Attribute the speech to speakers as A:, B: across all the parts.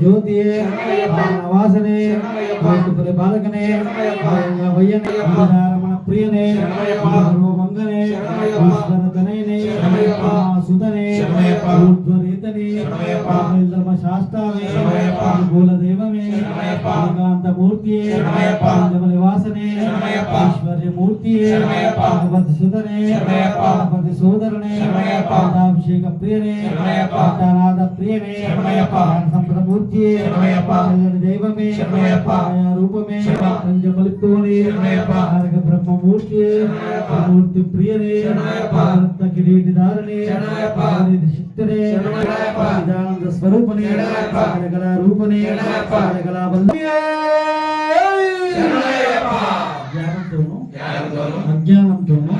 A: జ్యోతియే వాసనే వాటి బాలకనే రమణ ప్రియనే మంగనే తనయనే సుతనే ధర్మ శాస్త్రాన్ని మూర్తి నివాసనే ఐశ్వర్యమూర్తి భగవతి సుతనే భగవతి సోదరనే స్వరూపుని సకల రూపుని సకల జ్ఞానంతోనూ అజ్ఞానంతోనూ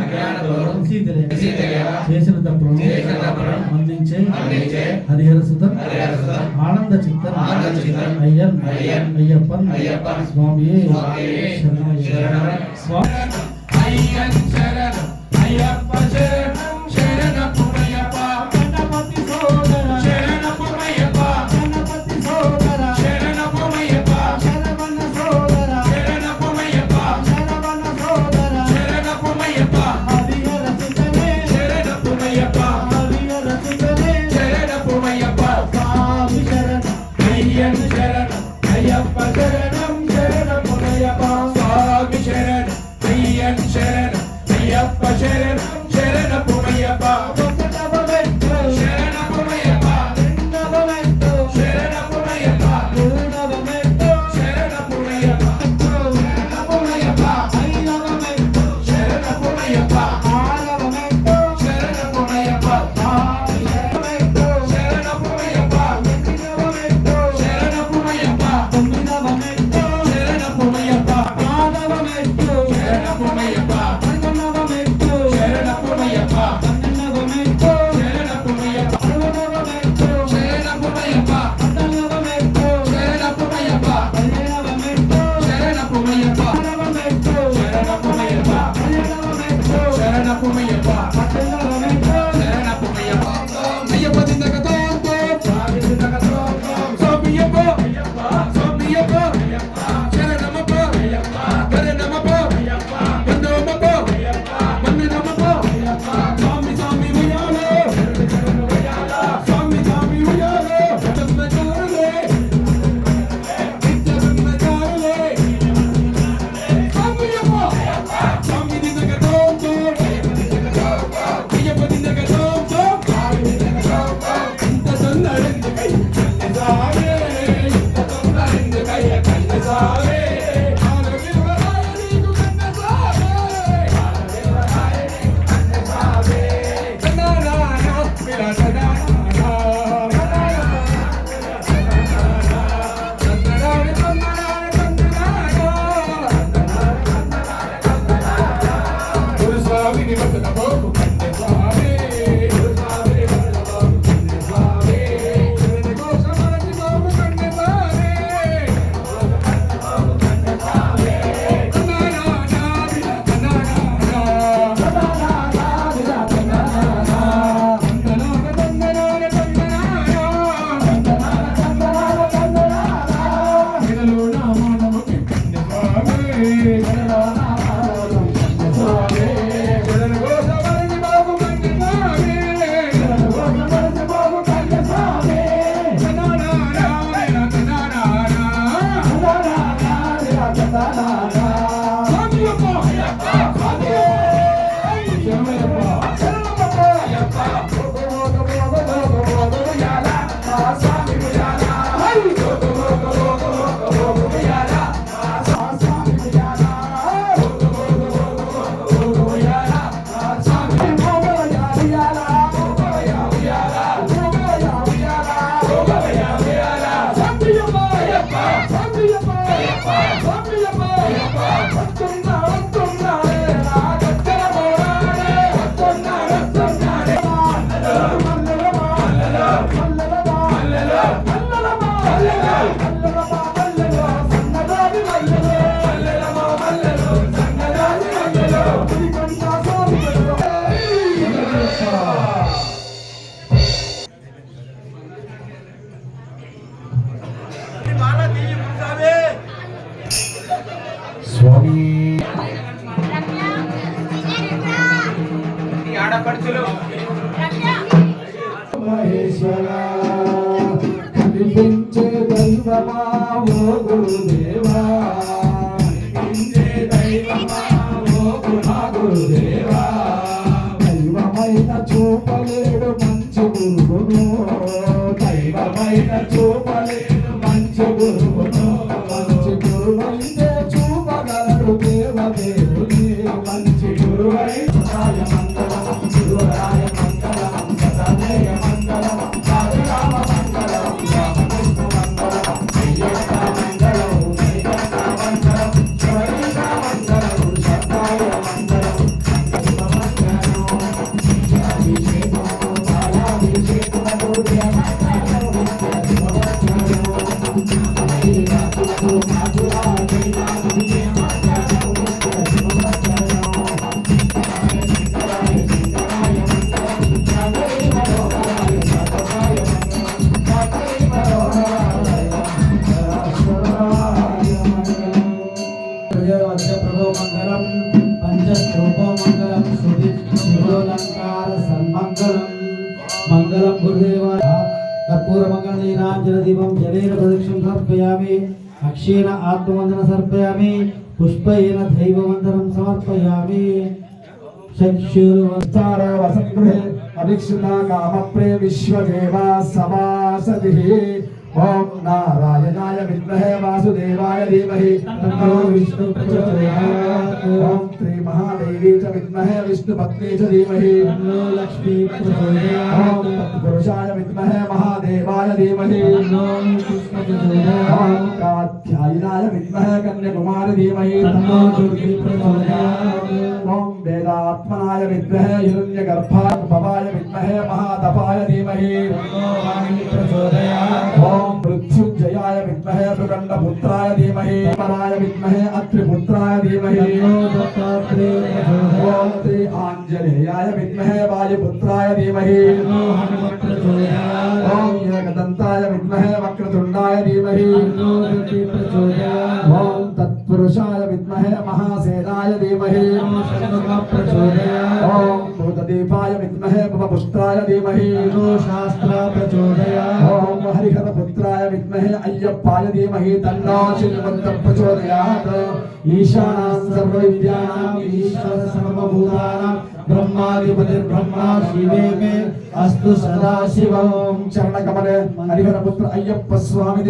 A: చేసిన తప్పుడు అందించే హరిహర సుతం ఆనంద చిత్తం అయ్యన్ అయ్యప్పన్ స్వామి
B: శరణ
A: స్వామి
B: అయ్యన్ శరణ అయ్యప్ప స్వామి.
C: మహేశ్వర కనిపించే దైవమా ఓ గురుదేవా. దైవమైన మంచి గురువును మంచి గురువైతే చూపగలడు దేవదేవుని మంచి గురువై.
A: అలంకార సన్మంగళం. మంగళం గురుదేవ కర్పూర మంగళ నీరాంజన దీపం జలేన ప్రదక్షిణ సమర్పయామి. అక్షేణ ఆత్మవందన సమర్పయామి. పుష్పేన దైవవందనం సమర్పయామి. చక్షుర్వంతార
C: వసగృహే అభిక్షిత కామప్రే విశ్వదేవా సమాసతి. ఓం నారాయణాయ విద్మహే వాసుదేవాయ ధీమహి. తన్నో విష్ణు ప్రచోదయాత్. ఓం శ్రీ మహాదేవి చ విద్మహే విష్ణుపత్ని చ ధీమహి
A: తన్నో లక్ష్మీ
C: ఓం
A: ప్రచోదయాత్
C: తత్పురుషాయ విద్మహే మహాదేవాయ ధీమహి
A: తన్నో కృష్ణ ప్రచోదయాత్
C: ఓం కాత్యాయనాయ విద్మహే కన్యాకుమారి ధీమహి
A: తన్నో దుర్గి ప్రచోదయాత్
C: ఓం వేదాత్మనాయ విద్మహే హిరణ్యగర్భాయ భవాయ విద్మహే మహాతపాయ ధీమహి
A: తన్నో వాణి ప్రచోదయాత్
C: ఓం మృత్యుంజయాయ విద్మహే మృగండపుత్రాయ ధీమహి పరాయ విద్మహే అత్రిపుత్రాయ ధీమహి
A: తన్నో దత్తాత్రేయ
C: ఓం
A: ప్రచోదయాత్
C: శ్రీ ఆంజనేయాయ విద్మహే వాయుపుత్రాయ తత్పురుషాయ విద్మహే మహాసేనాయ ధీమహి
A: తన్నో షణ్ముఖ ప్రచోదయాత్
C: ఓం భూతదీపాయ విద్మహే భవపుత్రాయ ధీమహి
A: తన్నో శాస్త్ర ప్రచోదయాత్
C: ఓం హరిహర పుత్రాయ విద్మహే అయ్యప్పాయ ధీమహి తన్నో శిల్వంత ప్రచోదయాత్ ఈశానాం సర్వ విద్యానాం
A: ఈశ్వర సర్వభూతానాం బ్రహ్మాధిపతిర్బ్రహ్మా శివే మే అస్తు సదాశివం
C: ఓం చరణకమలే హరిహర పుత్ర అయ్యప్ప స్వామి